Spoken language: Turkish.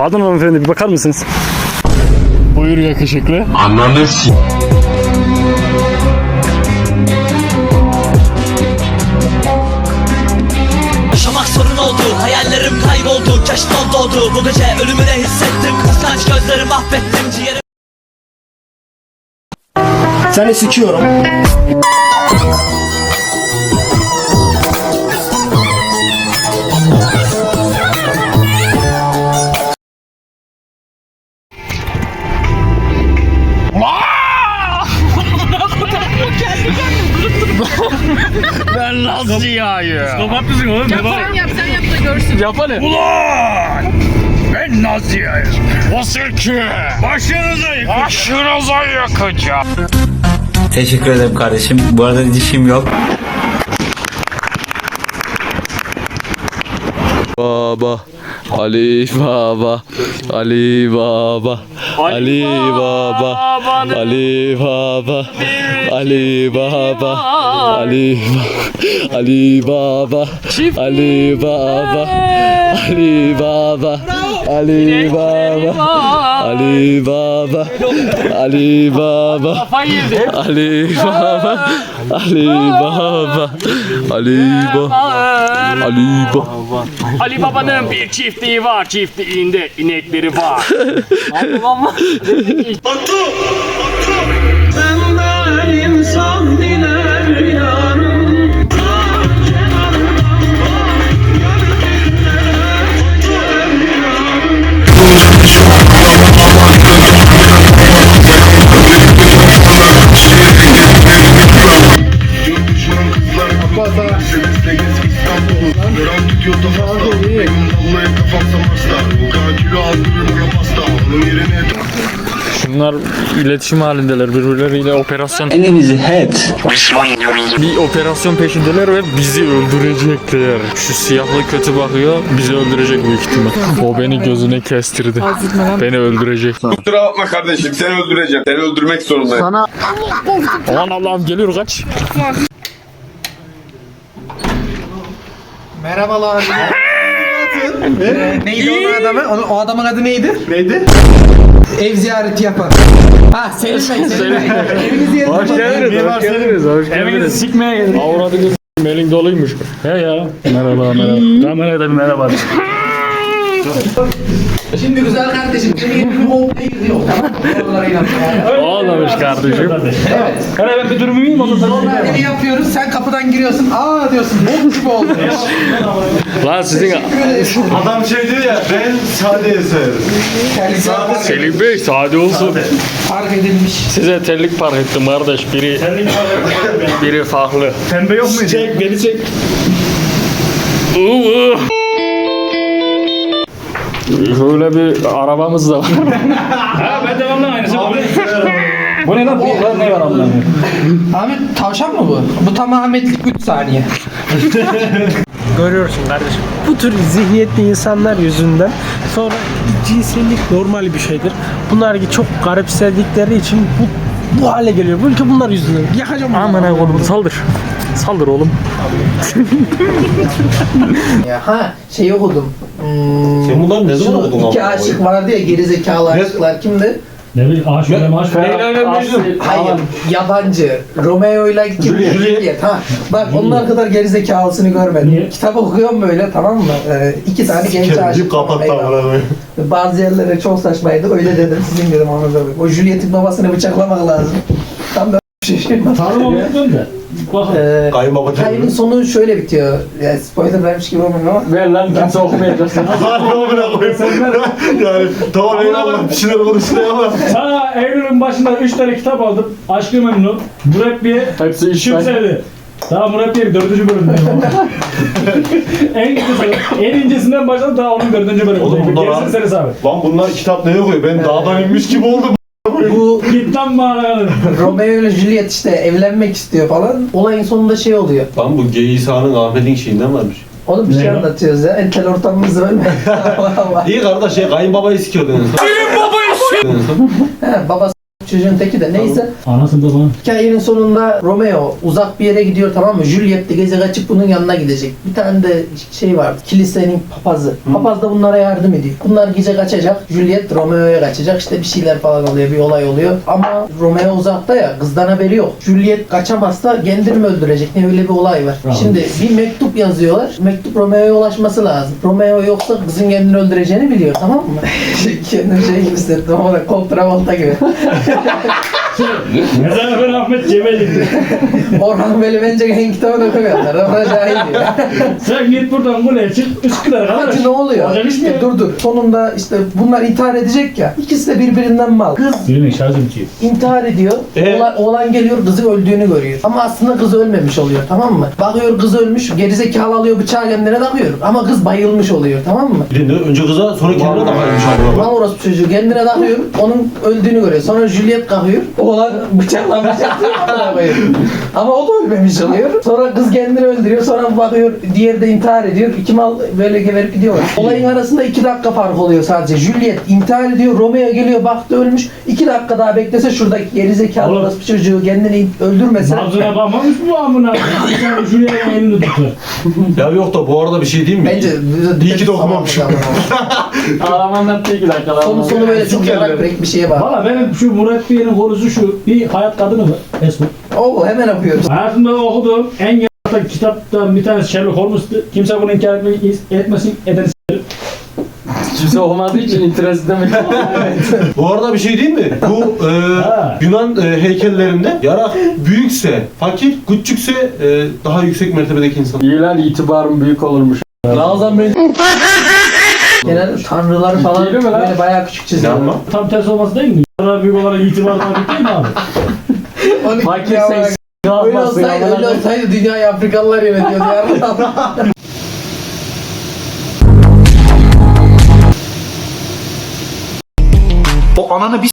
Pardon hanımefendi bir bakar mısınız? Buyur yakışıklı. Ananı s- Yaşamak sorun oldu Hayallerim kayboldu Keşfon doğdu Bu gece ölümü de hissettim Kıskanç gözleri mahvettim Ciğerim Seni sikiyorum. Yağıyor? Kapat mısın oğlum? Yap sen yap sen yap da görsün. Yapana. Ulan! Ben nasıl yağıyor? O sirke! Başınıza yakacağım. Başınıza yakacağım. Teşekkür ederim kardeşim. Bu arada dişim yok. Baba Ali Baba Ali Baba Ali Baba Ali Baba Ali Baba Ali Ali Baba Ali Baba Ali Baba Ali Baba Ali Baba Ali Baba Ali Baba Ali Baba Ali Baba Ali Baba Ali Baba'nın bir çiftliği var. Çiftliğinde inekleri var. Bunlar iletişim halindeler birbirleriyle operasyon Elimizi het. bir operasyon peşindeler ve bizi öldürecekler. Şu siyahlı kötü bakıyor bizi öldürecek büyük ihtimal. O beni gözüne kestirdi. Beni öldürecek. Kusura bakma kardeşim seni öldüreceğim. Seni öldürmek zorundayım. Aman Allah'ım geliyor kaç. Merhabalar. Neydi onun adamı? Onun, o adamın adı neydi? Neydi? Ev ziyareti yapan. Ha Selim Bey. Selim Bey. Evini ziyaret Hoş geldiniz. Hoş geldiniz. Hoş geldiniz. sikmeye geldik. Avradınız elin doluymuş. He ya. Merhaba merhaba. Kameraya da bir merhaba. Şimdi güzel kardeşim. Bir komple gidiyor. Tamam mı? Oralara inan. Olmamış kardeşim. Evet. Hele ben bir durumu muyum? Sonra evi yapıyoruz. Sen kapıdan giriyorsun. Aa diyorsun. Bok gibi oldu. Lan sizin Adam şey diyor ya ben sade severim. Terlikler Selim Bey sade olsun. fark edilmiş. Size terlik park ettim kardeş. Biri biri farklı. Pembe yok muydu? Çek beni çek. Uuu. Şöyle bir arabamız da var. ha ben de vallahi aynısı. Bu ne lan? Bu lan ne var Allah'ım? Ahmet tavşan mı bu? Bu tamametlik 3 saniye. Görüyorsun kardeşim. Bu tür zihniyetli insanlar yüzünden sonra cinsellik normal bir şeydir. Bunlar ki çok garipsedikleri için bu bu hale geliyor. Bu ülke bunlar yüzünden. Yakacağım. Aman oğlum saldır. Saldır oğlum. Ya ha şey okudum. Hmm, Sen bunları ne zaman okudun iki aşık vardı ya gerizekalı aşıklar kimdi? Ne bileyim aşk öyle maşk Hayır yabancı. Romeo ile kim? Juliet. Ha. Bak onlar kadar gerizekalısını görmedim. Niye? Kitap okuyorum böyle tamam mı? Ee, iki tane genç aşık. kapattı Eyvallah. amına koyayım. Bazı yerlere çok saçmaydı. Öyle dedim sizin dedim anladım. O Juliet'in babasını bıçaklamak lazım. Da bir şey. Tanrım okudun da. Ee, Kayınbaba Hikayenin çekmiş. sonu şöyle bitiyor. Yani spoiler vermiş gibi olmuyor ama. Ver lan kimse okumayacak sana. Harbi amına koyayım. Yani tamam eyvallah bir şeyler konuşuyor ama. Ha Eylül'ün başında 3 tane kitap aldım. Aşkı Memnun, Mürebbiye, Hepsi iş Kim Sevdi. Daha Mürebbiye 4. bölümdeyim. en kısa, en incesinden başladım daha onun 4. bölümündeyim. Oğlum bunlar Gerisini abi- abi. Lan bunlar kitap neye koyuyor? Ben dağdan inmiş gibi oldum. Bu Git lan bana. Romeo ile Juliet işte evlenmek istiyor falan. Olayın sonunda şey oluyor. Lan bu G İsa'nın Ahmet'in şeyinden varmış. Oğlum bir şey anlatıyoruz ya. Entel ortamımız var mı? Allah Allah. İyi kardeş şey kayınbabayı sikiyordu en son. Kayınbabayı He, babası çocuğun teki de neyse. Anasını da bana. Hikayenin sonunda Romeo uzak bir yere gidiyor tamam mı? Juliet de gece kaçıp bunun yanına gidecek. Bir tane de şey vardı. Kilisenin papazı. Papaz da bunlara yardım ediyor. Bunlar gece kaçacak. Juliet Romeo'ya kaçacak. İşte bir şeyler falan oluyor. Bir olay oluyor. Ama Romeo uzakta ya. Kızdan haberi yok. Juliet kaçamazsa kendini öldürecek? Ne öyle bir olay var. Bravo. Şimdi bir mektup yazıyorlar. Mektup Romeo'ya ulaşması lazım. Romeo yoksa kızın kendini öldüreceğini biliyor tamam mı? Kendimi şey gibi hissettim ama da Col Travolta gibi. Obrigado. Mezarı Ahmet Cebeli. Orhan Veli bence en kitabını okumuyorlar. Ona cahil diyor. Sen git buradan buraya çık. Üsküdar Ama kardeş. ne oluyor? Olacak iş mi? İşte dur dur. Sonunda işte bunlar intihar edecek ya. İkisi de birbirinden mal. Kız Birinin şarjı bitiyor. intihar ediyor. Ee? Oğlan, oğlan geliyor kızın öldüğünü görüyor. Ama aslında kız ölmemiş oluyor tamam mı? Bakıyor kız ölmüş. Gerizekalı alıyor bıçağı kendine takıyor. Ama kız bayılmış oluyor tamam mı? Bir de önce kıza sonra kendine de kaymış abi. Lan orası çocuğu kendine takıyor. Onun öldüğünü görüyor. Sonra Juliet kalkıyor. Oğlan bıçakla bıçaklıyor. Ama o da ölmemiş oluyor. Sonra kız kendini öldürüyor. Sonra bakıyor diğeri de intihar ediyor. İki mal böyle geberip gidiyorlar. Olayın arasında iki dakika fark oluyor sadece. Juliet intihar ediyor. Romeo geliyor baktı ölmüş. İki dakika daha beklese şuradaki gerizekalı Oğlum. orası çocuğu kendini öldürmese. Nabzına bakmamış mı bu amına? Bir tane Julia'nın elini tutar. Ya yok da bu arada bir şey diyeyim mi? Bence İyi ki de okumamışım. Ağlamandan tek dakika. Sonu sonu böyle çok yarak bir şeye bak. Valla benim şu Murat Bey'in konusu şu. Bir hayat kadını mı? Esma. Oo hemen okuyoruz. Hayatımda okuduğum en yaratan kitaptan bir tanesi Sherlock Holmes'tu. Kimse bunu inkar etmeyi, etmesin, eden Kimse olmadığı için itiraz edemedim. Bu arada bir şey değil mi? Bu e, Ha. Yunan e, heykellerinde yarak büyükse, fakir, küçükse e, daha yüksek mertebedeki insan. İyi lan itibarım büyük olurmuş. Nazan Bey. Genelde tanrıları falan Değil mi lan? böyle bayağı küçük çiziyor. Tam tersi olması değil mi? Daha büyük olarak itibar değil mi abi? Fakir seks. bak, Öyle olsaydı, öyle olsaydı dünyayı Afrikalılar yönetiyordu ya. O ananı bir